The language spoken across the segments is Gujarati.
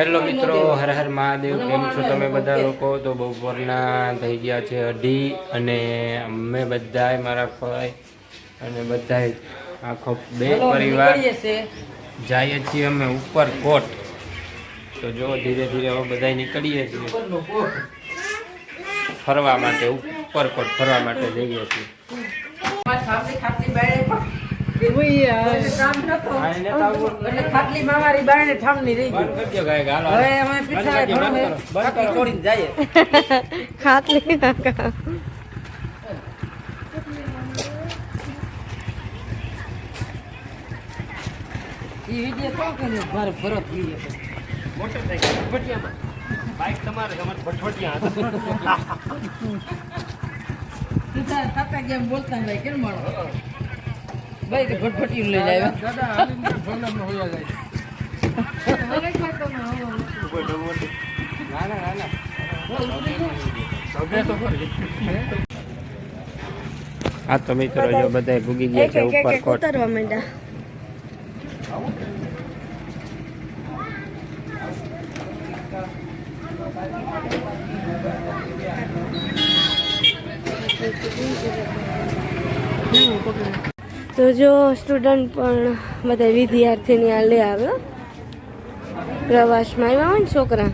હેલો મિત્રો હર હર મહાદેવ કેમ છો તમે બધા લોકો? તો બપોરના થઈ ગયા છે અઢી અને અમે બધાએ મારા ભાઈ અને બધાય આખો બે પરિવાર જઈએ છીએ અમે ઉપર કોટ. તો જો ધીરે ધીરે હવે બધા નીકળીએ છીએ. ફરવા માટે ઉપર કોટ ફરવા માટે જઈએ છીએ. ખાટલી કાકા એ વીડિયો તો કે ને મારે ભરત વીડિયો મોટરસાઇકલ ભટભટિયામાં બાઇક તમારે ભટભટિયા હતા બોલતા કેમ મળો ભાઈ તો ભટભટી લઈ જાય આ ના ના ના હા તો મિત્રો જો બધા ભૂગી ગયા છે ઉપર કોટ ઉતરવા માંડ્યા. તો જો સ્ટુડન્ટ પણ બધા વિદ્યાર્થીની આ લઈ આવ્યો. પ્રવાસમાં આવ્યા હોય ને છોકરા.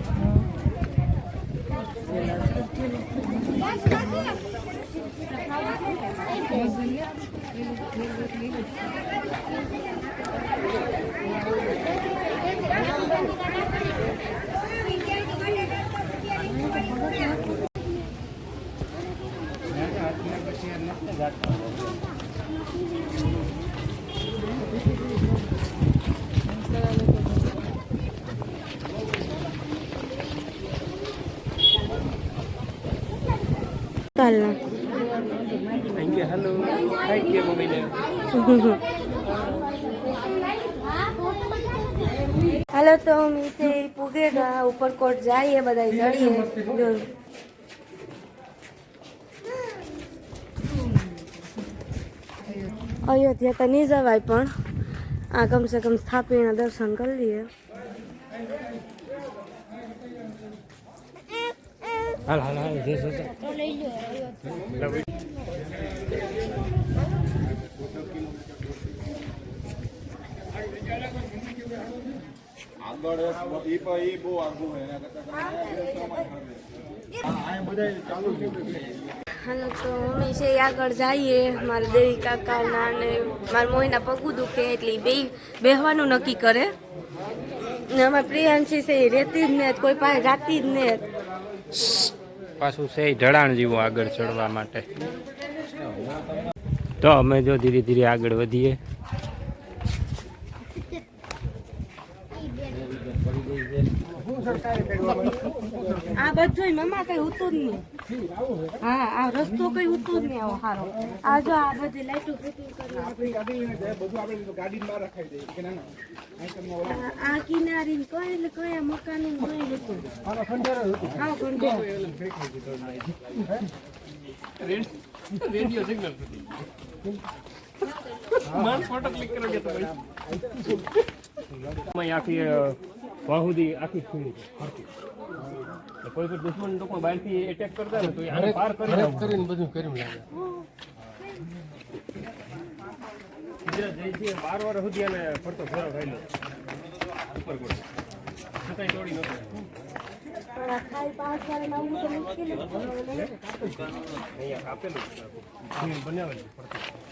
કાલના હેલો થેન્ક યુ મમ્મીને હાલો તો મીસે પૂગેગા ઉપરકોટ જઈએ બધા જડીએ. અયોધ્યા તો નહીં જવાય પણ આ કમસે કમ સ્થાપીના દર્શન કરી લઈએ. હાલ હાલ હાલ જે છે આગળ ઈ પણ ઈ બહુ આગું હોય એના કરતા હાલો તો અમે છે એ આગળ જઈએ. મારા દેવી કાકાના ને મારા મોહીના પગું દુખે એટલે બે બેહવાનું નક્કી કરે. ને અમારા પ્રિયાંશી છે એ રહેતી જ ને કોઈ પાસે જાતી જ ને. પાછું છે ઢળાણ જેવું આગળ ચડવા માટે. તો અમે જો ધીરે ધીરે આગળ વધીએ. આ બધું મમ્મા કઈ ઉતું જ નહીં. હા, આ રસ્તો કઈ ઉતું જ નહીં આવો સારો આ જો આ બધી લાઈટો કરી આ- કિનારી ને કઈ કયા મકાન નહીં હતું હા ખંડેર આખી વાહુદી આખી ફરતી. તો કોઈ પણ દુશ્મન લોકો બહારથી એટેક કરતા ને તો એ આને પાર કરી કરીને બધું કરી લાગે. ગુજરાત જઈ છે બાર વાર સુધી અને ફરતો ફેરો થયેલો ઉપર કોઈ છતાંય તોડી નતો આપેલું બનાવેલું ખાઈ પાંચ વાર નવું તો મુશ્કેલ જ છે. અહીંયા કાપેલું જ છે. આખું. જમીન બનાવેલી ફરતી.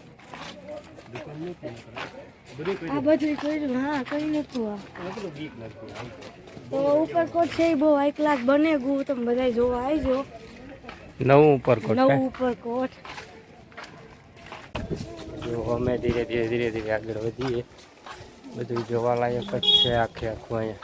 આ બધું કર્યું. હા કઈ નતું તો. ઉપરકોટ છે બહુ એક લાખ બને ગુ તમે બધા જોવા આવજો નવું ઉપર નવું ઉપરકોટ. જો અમે ધીરે ધીરે ધીરે ધીરે આગળ વધીએ. બધું જોવાલાયક જ છે આખે આખું અહીંયા.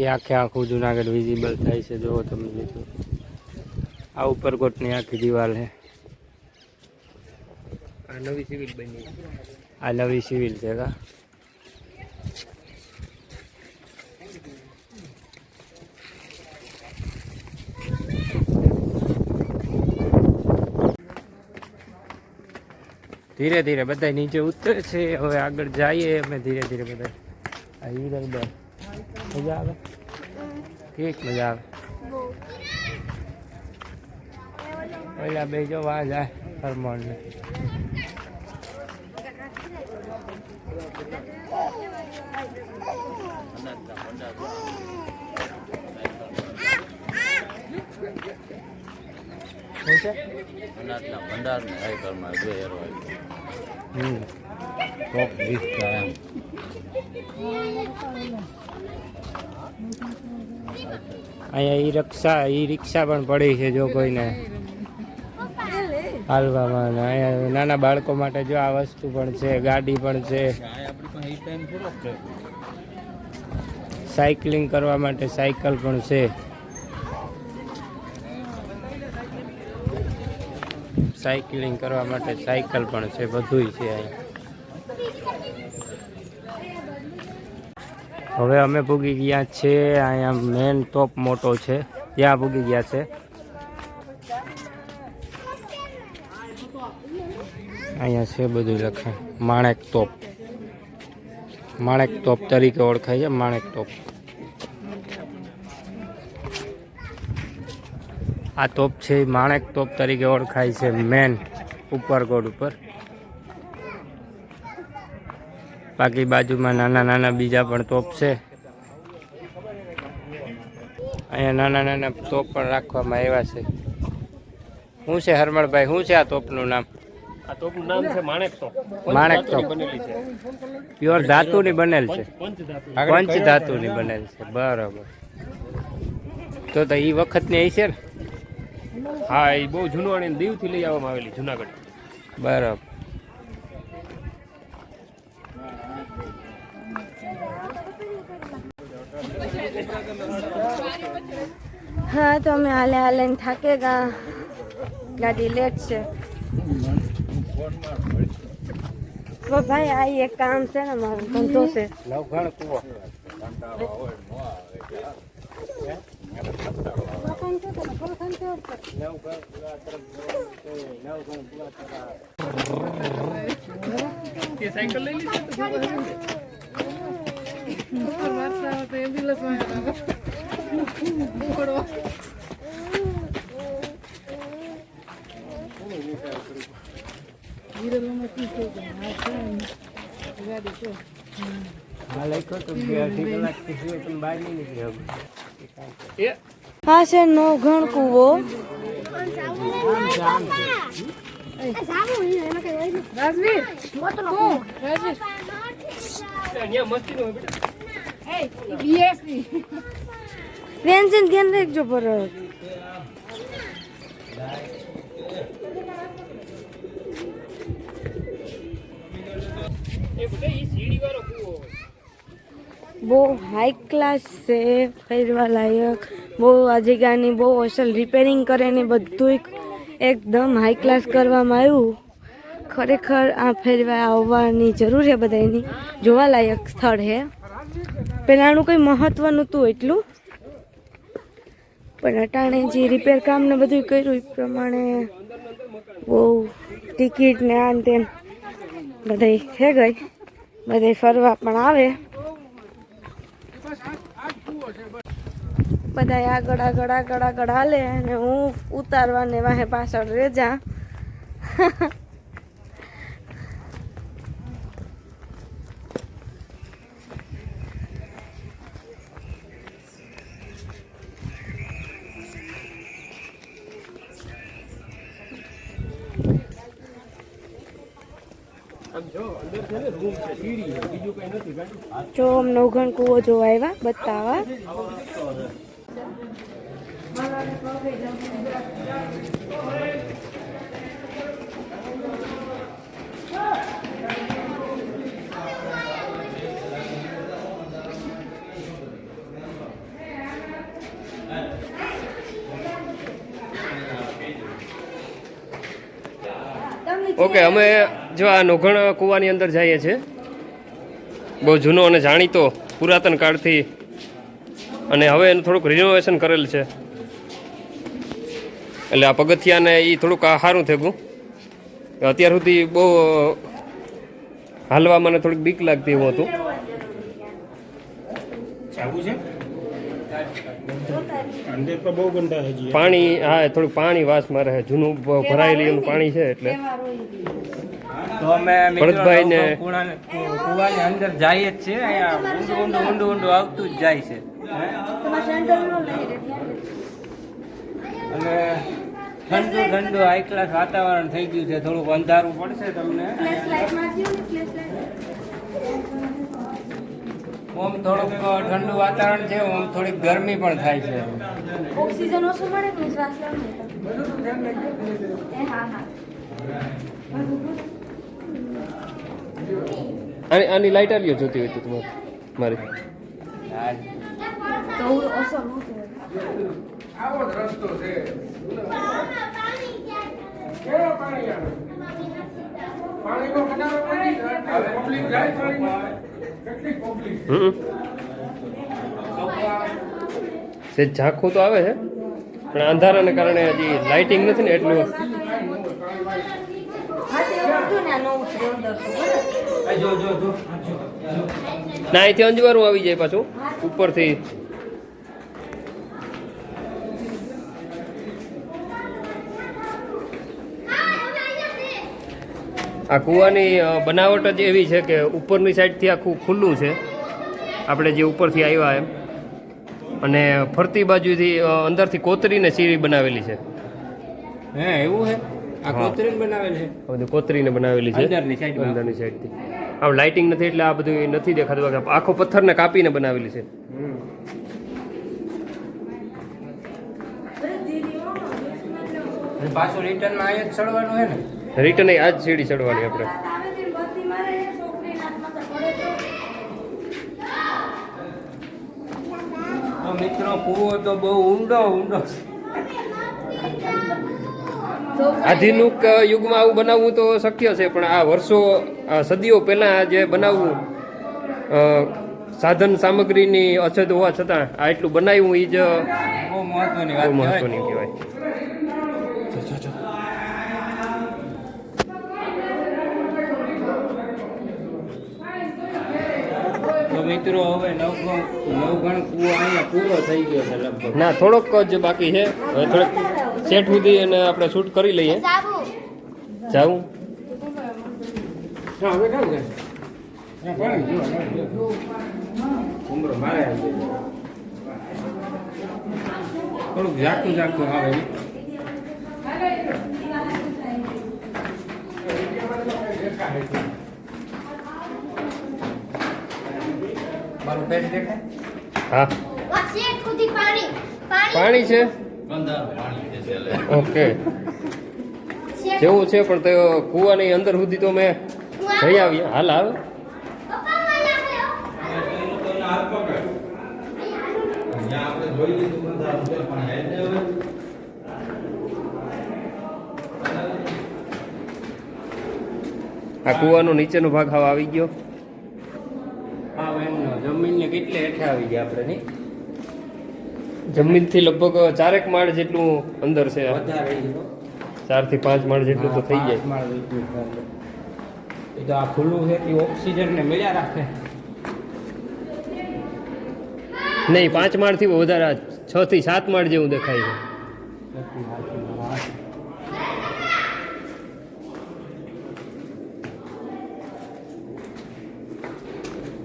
અહીંયાથી આખે આખું જુનાગઢ વિઝિબલ થાય છે. જુઓ તમે મિત્રો આ ઉપરકોટની આખી દિવાલ છે આ નવી સિવિલ બની આ નવી સિવિલ છે કા? ધીરે ધીરે બધા નીચે ઉતરે છે. હવે આગળ જઈએ અમે ધીરે ધીરે બધા આ હિરલ બેન મજા આવે ઠીક મજા આવે ઓલા બે જો વા જાય હરમોન ને શું છે અનાજના ભંડાર ને હાઈકરમાં બે હેરો હમ ટોપ વિસ્તાર એમ અહીંયા ઈ રિક્ષા ઈ રિક્ષા પણ પડી છે જો કોઈને. હાલવામાં અહીંયા નાના બાળકો માટે જો આ વસ્તુ પણ છે, ગાડી પણ છે. સાયકલિંગ કરવા માટે સાયકલ પણ છે. સાયકલિંગ કરવા માટે સાયકલ પણ છે, બધુંય છે અહીંયા. હવે અમે પૂગી ગયા છે. અહીંયા મેન તોપ મોટો છે. ત્યાં પૂગી ગયા છે. અહીંયા છે બધું લખાય માણેક તોપ માણેક તોપ તરીકે ઓળખાય છે. માણેક તોપ આ તોપ છે. માણેક તોપ તરીકે ઓળખાય છે. મેન ઉપરકોટ ઉપર. બાકી બાજુમાં નાના નાના બીજા પણ તોપ છે. અહીંયા નાના નાના તોપ પણ રાખવામાં આવ્યા છે. શું છે હરમણભાઈ શું છે આ તોપનું નામ? આ તોપનું નામ છે માણેક તોપ. માણેક તોપ. પ્યોર ધાતુની બનેલ છે. પંચ ધાતુની. બનેલ છે. બરાબર. તો તો એ વખતની એ છે ને? હા એ બહુ જૂનવાણી દીવથી લઈ આવવામાં આવેલી જુનાગઢ. બરાબર. હા તો અમે હાલે હાલે ને થાકે ગા ગાડી લેટ છે તો ભાઈ આ એક કામ છે ને મારો ધંધો છે નવઘણ કુવો સાયકલ લઈ લીધી હા લખ્યો તો બે અઢી કલાકથી છીએ તમે બહાર નહીં નીકળી હવે હા છે નવઘણ કૂવો અહીંયા મસ્તી નો બેટા પેન્શન ધ્યાન રાખજો પરત બહુ હાઈ ક્લાસ છે ફેરવા લાયક બહુ આ જગ્યાની બહુ અસલ રિપેરિંગ કરે ને બધું એકદમ હાઈ ક્લાસ કરવામાં આવ્યું ખરેખર આ ફેરવા આવવાની જરૂર છે બધાની જોવાલાયક સ્થળ છે પહેલાંનું કંઈ મહત્ત્વ નહોતું એટલું પણ અટાણે જે રિપેર કામ ને બધું કર્યું, એ પ્રમાણે બહુ ટિકિટ ને આ ને તેમ બધાય છે ગઈ બધાય ફરવા પણ આવે. બધા આગળ આગળ આગળ આગળ હાલે અને હું ઉતારવાને વાહે પાછળ રેજા. જો અમને ઉઘણ કૂવો જોવા આવ્યા, બતાવા. ઓકે, અમે જો આ નોઘણ કૂવાની અંદર જઈએ છે બહુ જૂનો અને જાણીતો પુરાતન કાળથી અને હવે એનું થોડુંક રિનોવેશન કરેલ છે. એટલે આ પગથિયાને એ થોડુંક આ સારું થયું અત્યાર સુધી બહુ હાલવા મને થોડીક બીક લાગતી એવું હતું. અંદર તો બહુ ગંદા છે જી પાણી હા થોડુંક પાણી વાસ મારે જૂનું ભરાયેલું ભરાયેલી એનું પાણી છે એટલે. તો અમે ભરતભાઈને- કુવાની અંદર જઈએ જ છે અહીંયા ઊંડું ઊંડું ઊંડું ઊંડું આવતું જ જાય છે. અને ઠંડુ ઠંડુ હાઈ ક્લાસ વાતાવરણ થઈ ગયું છે થોડુંક અંધારું પડશે તમને. ઓમ થોડુંક ઠંડુ વાતાવરણ છે ઓમ થોડીક ગરમી પણ થાય છે. ઓક્સિજન ઓછો મળે કે શ્વાસ લેવાનું? એ હા હા. આની આની લાઈટ આલ્યો જોતી હોય તો તમારે મારી. ઝાંખું તો આવે છે પણ અંધારાને કારણે હજી લાઇટિંગ નથી ને એટલું. ને આ નવું છે અંદર તો બરાબર? જો જો જો ના અહીંથી અંજવારું આવી જાય પાછું ઉપરથી. આ કૂવાની બનાવટ જ એવી છે કે ઉપરની સાઈડથી આખું ખુલ્લું છે. આપણે જે ઉપરથી આવ્યા એમ. અને ફરતી બાજુથી અંદરથી કોતરીને સીડી બનાવેલી છે. હે એવું છે આ. કોતરીને બનાવેલ છે? આ બધું કોતરીને બનાવેલી છે અંદરની સાઈડ અંદરની સાઈડથી આમ લાઇટિંગ નથી એટલે આ બધું નથી દેખાતું. આખો પથ્થરને કાપીને બનાવેલી છે. પાછું રિટર્ન અહીંયા જ ચડવાનું છે ને? રિટર્ન આ જ સીડી ચડવાની આપણે. મિત્રો કૂવો તો બહુ ઊંડો ઊંડો. આધુનિક યુગમાં આવું બનાવવું તો શક્ય છે પણ આ વર્ષો સદીઓ પહેલાં જે બનાવવું સાધન સામગ્રીની અછત હોવા છતાં આ એટલું બનાવ્યું એ જ બહુ મહત્વની વાત કહેવાય. મહત્વની કહેવાય. મિત્રો હવે નવગણ નવગણ કુવો અહીંયા પૂરો થઈ ગયો છે લગભગ. ના થોડોક જ બાકી છે. હવે થોડોક સેટ સુધી અને આપણે શૂટ કરી લઈએ. જાવું. થોડુંક ઝાખું ઝાખું આવે મારું દેખાય? હા. પાણી છે? ઓકે. જેવું છે પણ તે કૂવાની અંદર સુધી તો મેં જઈ આવી હાલ આવે આ કૂવાનો નીચેનો ભાગ હાવ આવી ગયો. હા એમનો જમીનને કેટલે હેઠે આવી ગયા આપણે, નહીં? જમીનથી લગભગ ચારેક માળ જેટલું અંદર છે. વધારે ચારથી પાંચ માળ જેટલું તો થઈ જાય. માળ. એ તો આ ખુલ્લું છે એ ઓક્સિજન ને મળ્યા રાખે. નહીં પાંચ માળથી વધારે આ છ થી સાત માળ જેવું દેખાય છે.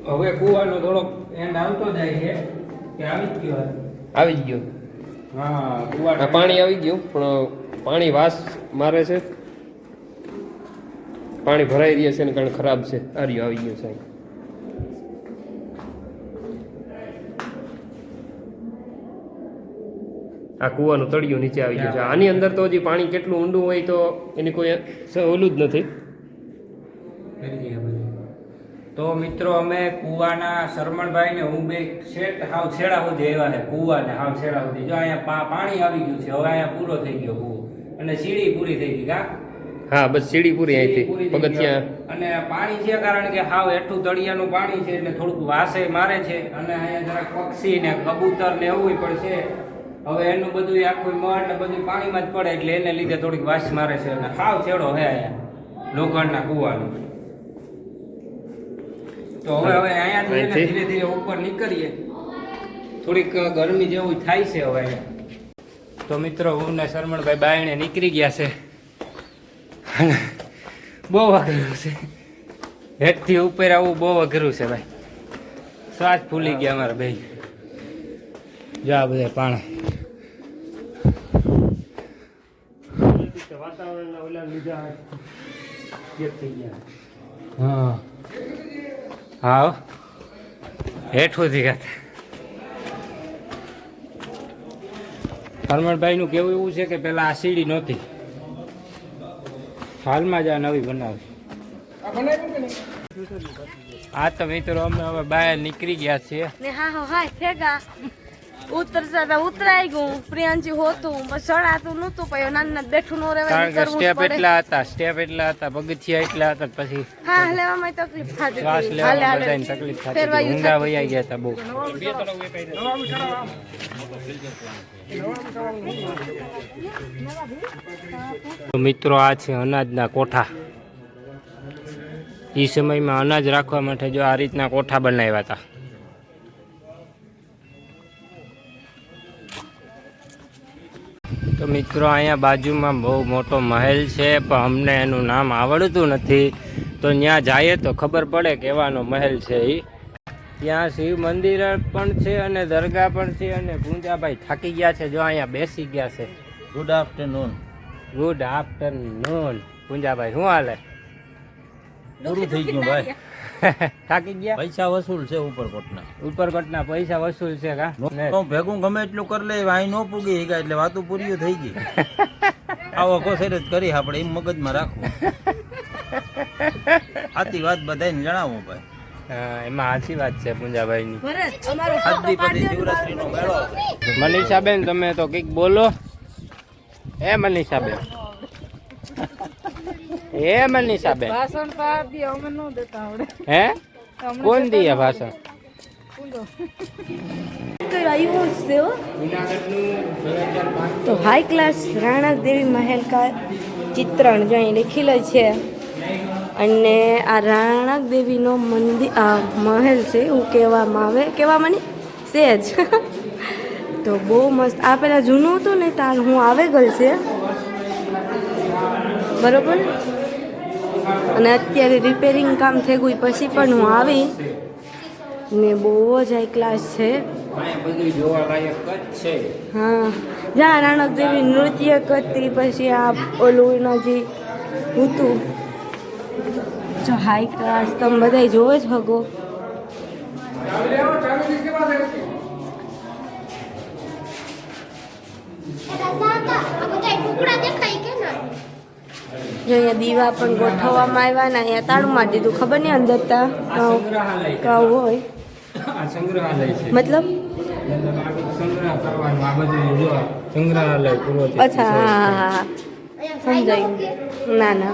હવે કુવાનો થોડોક એન્ડ આવતો જાય છે કે આવી જ ગયો આવી જ ગયો. હા પાણી આવી ગયું પણ પાણી વાસ મારે છે. પાણી ભરાઈ રહ્યા છે ને કારણ ખરાબ છે. આ રહ્યું આવી ગયું સાહેબ આ કૂવાનું તળિયું નીચે આવી ગયું છે. આની અંદર તો હજી પાણી કેટલું ઊંડું હોય તો એની કોઈ ઓલું જ નથી. તો મિત્રો અમે કુવાના શરમણભાઈ ને હું બે શેઠ હાવ છેડા સુધી આવ્યા છે કુવાને હાવ છેડા સુધી. જો અહીંયા પાણી આવી ગયું છે હવે અહીંયા પૂરો થઈ ગયો કુવો. અને સીડી પૂરી થઈ ગઈ કા? હા બસ સીડી પૂરી અહીંથી પગથિયા. અને પાણી છે કારણ કે હાવ એટલું તળિયાનું પાણી છે એટલે થોડુંક વાસે મારે છે. અને અહીંયા જરાક પક્ષી ને કબૂતર ને એવું પણ છે. હવે એનું બધું આખું મળ ને બધું પાણીમાં જ પડે એટલે એને લીધે થોડીક વાસ મારે છે. અને હાવ છેડો હે અહીંયા લોખંડના કુવાનો. તો હવે હવે અહીંયાથી છે ધીરે ધીરે ઉપર નીકળીએ. થોડીક ગરમી જેવું થાય છે હવે તો મિત્રો હું ને શરમણભાઈ બાયણે નીકળી ગયા છે. બહુ અઘરું છે. હેઠથી ઉપર આવવું બહુ અઘરું છે ભાઈ. શ્વાસ ફૂલી ગયા અમારા ભાઈ. જો આ બધા લીધા હા. હા હેઠું થી ગયા હરમણભાઈ નું કેવું એવું છે કે પેલા આ સીડી નહોતી. હાલમાં જ આ નવી બનાવી. આ તો મિત્રો અમે હવે બહાર નીકળી ગયા છીએ. ઉતરતા હતા ઉતરાઈ ગયું. પ્રિયાંશી હોતું પણ સડાતું નતું પછી નાના બેઠું નો રહેવાય કારણ સ્ટેપ એટલા હતા સ્ટેપ એટલા હતા પગથિયા એટલા હતા પછી હા લેવામાં તકલીફ થતી શ્વાસ લેવામાં બધાને તકલીફ થતી હતી. ઊંડા. વયા ગયા. હતા બહુ. મિત્રો આ છે અનાજના કોઠા. એ સમયમાં અનાજ રાખવા માટે જો આ રીતના કોઠા બનાવ્યા હતા તો મિત્રો અહીંયા બાજુમાં બહુ મોટો મહેલ છે પણ અમને એનું નામ આવડતું નથી. તો ત્યાં જઈએ તો ખબર પડે કેવાનો મહેલ છે એ ત્યાં શિવ મંદિર પણ છે અને દરગાહ પણ છે અને ગુંજાભાઈ થાકી ગયા છે જો અહીંયા બેસી ગયા છે. ગુડ આફ્ટરનૂન ગુડ આફ્ટરનૂન ગુંજાભાઈ શું હાલે? પૂરું થઈ ગયું ભાઈ. થાકી ગયા? પૈસા વસૂલ છે ઉપરકોટના. ઉપરકોટના પૈસા વસૂલ છે કા? તો ભેગું ગમે એટલું કરી લે અહીં નો પૂગી ગયા એટલે વાતું પૂરી થઈ ગઈ. આવો કોશેર જ કરી આપણે એમ મગજમાં રાખવું. આથી વાત બધાને જણાવું ભાઈ. હા, એમાં સાચી વાત છે દે ને મનીષાબેન તમે તો કંઈક બોલો. એ મનીષાબેન? એ મનીષાબેન ભાષણ તો આપીએ અમે નો દેતા આવડે. હે? કોણ દીએ ભાષણ આવ્યો જ છે તો હાઈ ક્લાસ રાણા દેવી મહેલ કા ચિત્રણ જો અહીં લખેલું છે. અને આ રાણક દેવીનો મંદિર આ મહેલ છે એવું કહેવામાં આવે. કહેવામાં નહીં સેજ તો બહુ મસ્ત. આ પહેલાં જૂનું હતું ને ત્યાં હું આવે ગલ છે. બરોબર? અને અત્યારે રિપેરિંગ કામ થઈ ગયું પછી પણ હું આવી. ને બહુ જ હાઈ ક્લાસ છે. હા. જ્યાં રાણક દેવી નૃત્ય કરતી પછી આ ઓલું જે હતું જો હાઈ ક્લાસ તમે બધા જોવો જ હગો. જો અહીંયા દીવા પણ ગોઠવવામાં આવ્યા ને અહીંયા તાળું મારી દીધું. ખબર નહીં અંદર તા કાવ હોય. મતલબ? અચ્છા હા હા હા. સમજાયું. ના ના.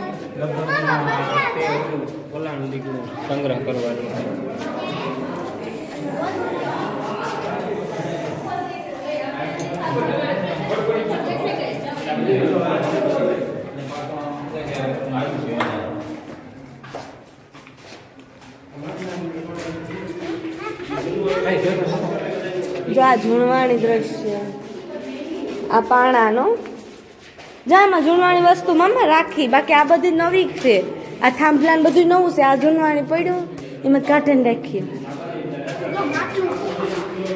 સંગ્રહ કરવાનું. જો આ ઝૂણવાણી દ્રશ્ય. આ પાણાનો. જામાં ઝૂણવાણી વસ્તુ મમ્મા રાખી. બાકી આ બધી નવી છે. આ થાંભલાને બધું નવું છે. આ ઝૂણવાણી પડ્યું. એમાં કાઢીને રાખીએ.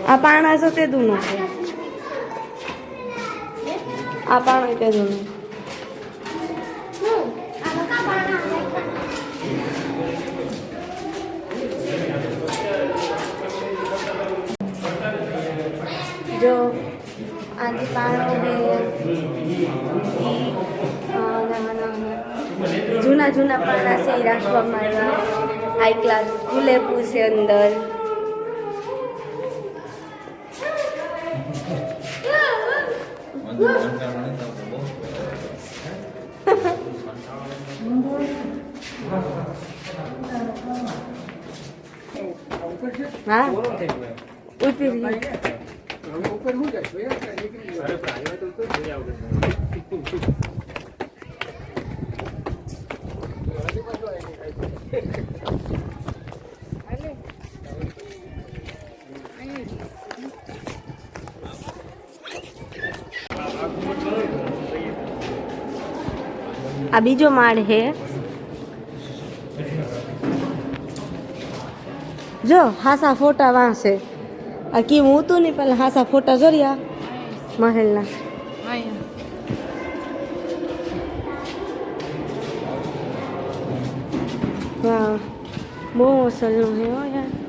આ પાણા છે તે દૂનું. છે આ પાણો તે દૂનું. આ દીપાણો જૂના જૂના પાના છે એ રાખવામાં આવ્યા હાઈ ક્લાસ ગુલેપુ છે અંદર. હા? ઉતરી થઈ ગયો ઉતરી ગઈ. અરે પણ આવ્યા તો તો જોયા વગર. આ બીજો માળ હે જો હાસા ફોટા વાંસે આ કી હું હતું નહીં પેલા હાસા ફોટા જોર્યા મહેલના વાહ બહુ અસલનું હે હો યાર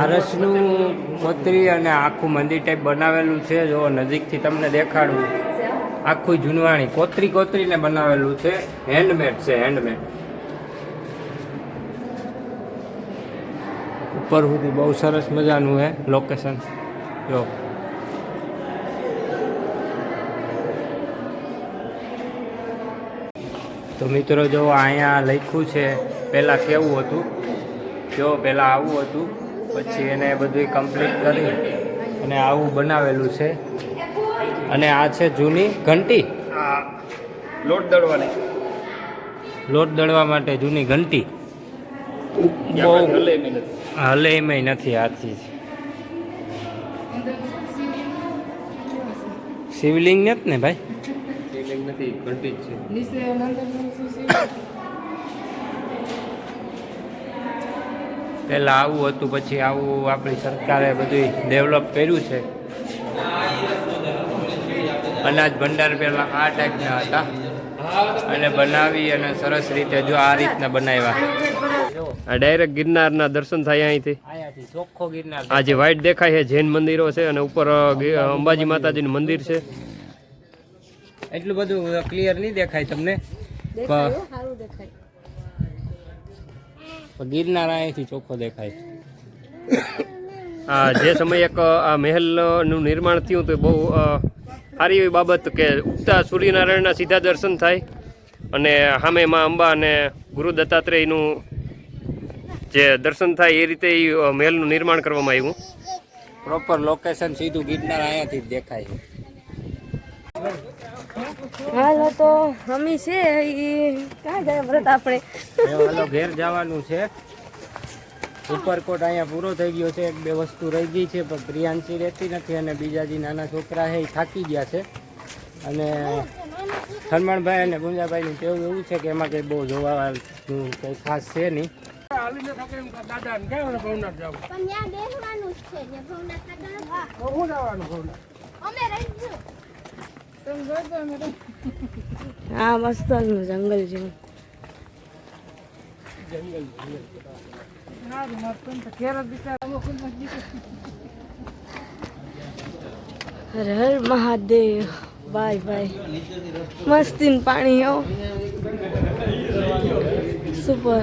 આરસનું કોતરી અને આખું મંદિર ટાઈપ બનાવેલું છે. જો નજીકથી તમને દેખાડું. આખું જૂનવાણી કોતરી કોતરીને બનાવેલું છે. હેન્ડમેડ છે હેન્ડમેડ ઉપર સુધી બહુ સરસ મજાનું હે લોકેશન જો. તો મિત્રો જો અહીંયા લખ્યું છે, પહેલાં કેવું હતું? જો પહેલાં આવું હતું પછી એને બધું કમ્પ્લીટ કરી અને આવું બનાવેલું છે. અને આ છે જૂની ઘંટી. લોટ દળવાની. લોટ દળવા માટે જૂની ઘંટી. બહુ હલે એમ નથી. હલે એમાંય નથી હાથથી. શિવલિંગ નથી ને ભાઈ? શિવલિંગ નથી ઘંટી જ છે. પહેલાં આવું હતું પછી આવું આપણી સરકારે બધું ડેવલપ કર્યું છે. અનાજ ભંડાર પહેલાં આ ટાઈપના હતા. અને બનાવી અને સરસ રીતે જો આ રીતના બનાવ્યા. આ ડાયરેક્ટ ગિરનારના દર્શન થાય અહીંથી. આ જે વ્હાઈટ દેખાય છે જૈન મંદિરો છે અને ઉપર અંબાજી માતાજીનું મંદિર છે. એટલું બધું ક્લિયર નહીં દેખાય તમને? દેખાય. ગિરનાર અહીંથી ચોખ્ખો દેખાય આ જે સમયે એક આ મહેલનું નિર્માણ થયું તો બહુ સારી એવી બાબત કે ઉગતા સૂર્યનારાયણના સીધા દર્શન થાય અને સામે માં અંબા અને ગુરુ દત્તાત્રેયનું જે દર્શન થાય એ રીતે એ મહેલનું નિર્માણ કરવામાં આવ્યું. પ્રોપર લોકેશન સીધું ગિરનાર અહીંયાથી જ દેખાય છે. હાલો તો અમી છે ઈ ક્યાં જાય વ્રત આપણે? હાલો ઘેર જવાનું છે. ઉપરકોટ અહીંયા પૂરો થઈ ગયો છે એક બે વસ્તુ રહી ગઈ છે પણ પ્રિયાંશી રહેતી નથી અને બીજા જે નાના છોકરા છે એ થાકી ગયા છે. અને હનુમાનભાઈ અને ગુંજાભાઈનું કેવું એવું છે કે એમાં કંઈ બહુ જોવા કંઈ ખાસ છે નહીં. પણ ત્યાં બેસવાનું જ છે જે ભવનાથ ખાતે અમે રહીશું હા મસ્ત જંગલ જેવું. હર હર મહાદેવ બાય બાય. મસ્તી પાણી હો. સુપર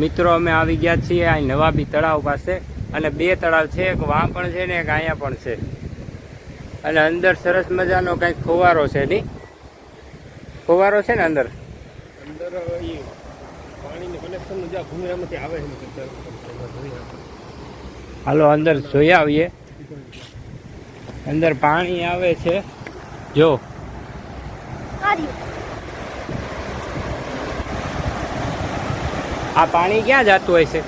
મિત્રો અમે આવી ગયા છીએ અહીં નવાબી તળાવ પાસે અને બે તળાવ છે એક વાં પણ છે ને એક અહીંયા પણ છે. અને અંદર સરસ મજાનો કંઈક ફુવારો છે નહીં ફુવારો છે ને અંદર? અંદર પાણીની કનેક્શન જ્યાં ભૂમિરામાંથી આવે છે હાલો અંદર જોઈ આવીએ. અંદર પાણી આવે છે. જો. આ પાણી ક્યાં જતું હોય છે?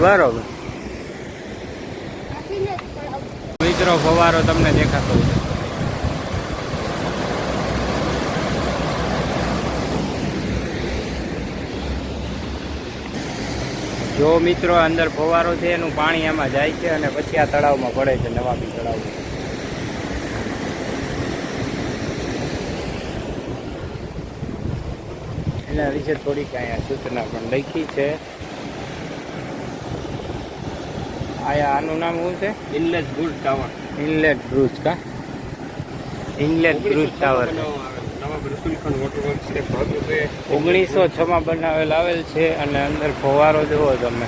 બરોબર. મિત્રો, ફવારો તમને દેખાતો હોય જો મિત્રો, અંદર ફવારો છે, એનું પાણી એમાં જાય છે અને પછી આ તળાવમાં પડે છે, નવાબી તળાવ. એના વિશે થોડીક અહીંયા સૂચના પણ લખી છે. આયા આનું નામ શું છે? Inlet bridge tower. Inlet bridge કા? Inlet bridge tower. ઓગણીસો છ. માં બનાવેલ આવેલ છે અને અંદર ફવારો જુઓ તમે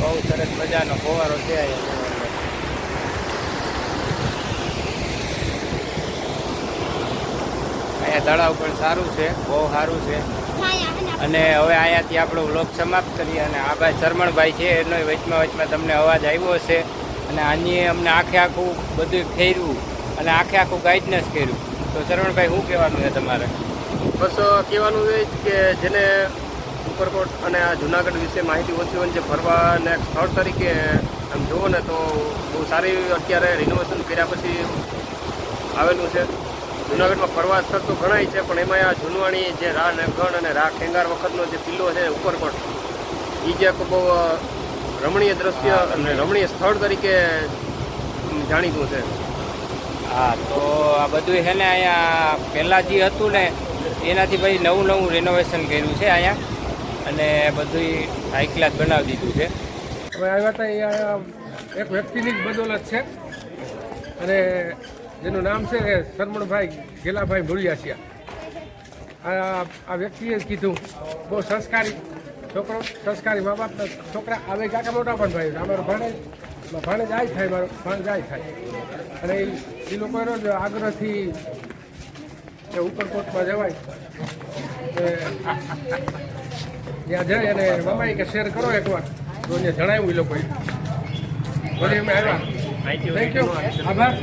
બહુ સરસ મજાનો ફવારો છે અહીંયા અહીંયા તળાવ પણ સારું છે, બહુ સારું છે. અને હવે અહીંયાથી આપણો વ્લોગ સમાપ્ત કરીએ અને આ ભાઈ શરમણભાઈ છે, એનો વચમાં વચમાં તમને અવાજ આવ્યો હશે. અને આની અમને આખે આખું બધું ફેરવું અને આખે આખું ગાઈડનેસ કર્યું. તો શરમણભાઈ, શું કહેવાનું છે તમારે? બસ કહેવાનું એ જ કે જેને ઉપરકોટ અને આ જુનાગઢ વિશે માહિતી ઓછી હોય જે ફરવાને સ્થળ તરીકે આમ જુઓ ને તો બહુ સારી અત્યારે રિનોવેશન કર્યા પછી આવેલું છે. જુનાગઢમાં ફરવા સ્થળ તો ઘણાય છે પણ એમાં આ જૂનવાણી જે રા ગણ અને રા ખેંગાર વખતનો જે કિલ્લો છે ઉપરકોટ એ જે બહુ રમણીય દ્રશ્ય અને રમણીય સ્થળ તરીકે જાણીતું છે. હા તો આ બધું છે ને અહીંયા પહેલાં જે હતું ને એનાથી ભાઈ નવું નવું રિનોવેશન કર્યું છે અહીંયા અને બધું હાઈ ક્લાસ બનાવી દીધું છે. હવે આવ્યા હતા અહીંયા એક વ્યક્તિની જ બદોલત છે. અને જેનું નામ છે સરમણભાઈ ગેલાભાઈ ભુલિયાસિયા આ વ્યક્તિએ કીધું, બહુ સંસ્કારી છોકરો, સંસ્કારી મા બાપ છોકરા. આવે કાકા મોટા પણ ભાઈ, અમારો ભાણે ભાણે જાય થાય, મારો ભાણે જાય થાય. અને એ લોકોનો જ આગ્રહથી ઉપરકોટમાં જવાય. ત્યાં જઈ અને મમાઈ કે શેર કરો એકવાર. તો જણાવ્યું એ લોકોએ. વળી અમે આવ્યા. થેન્ક યુ આભાર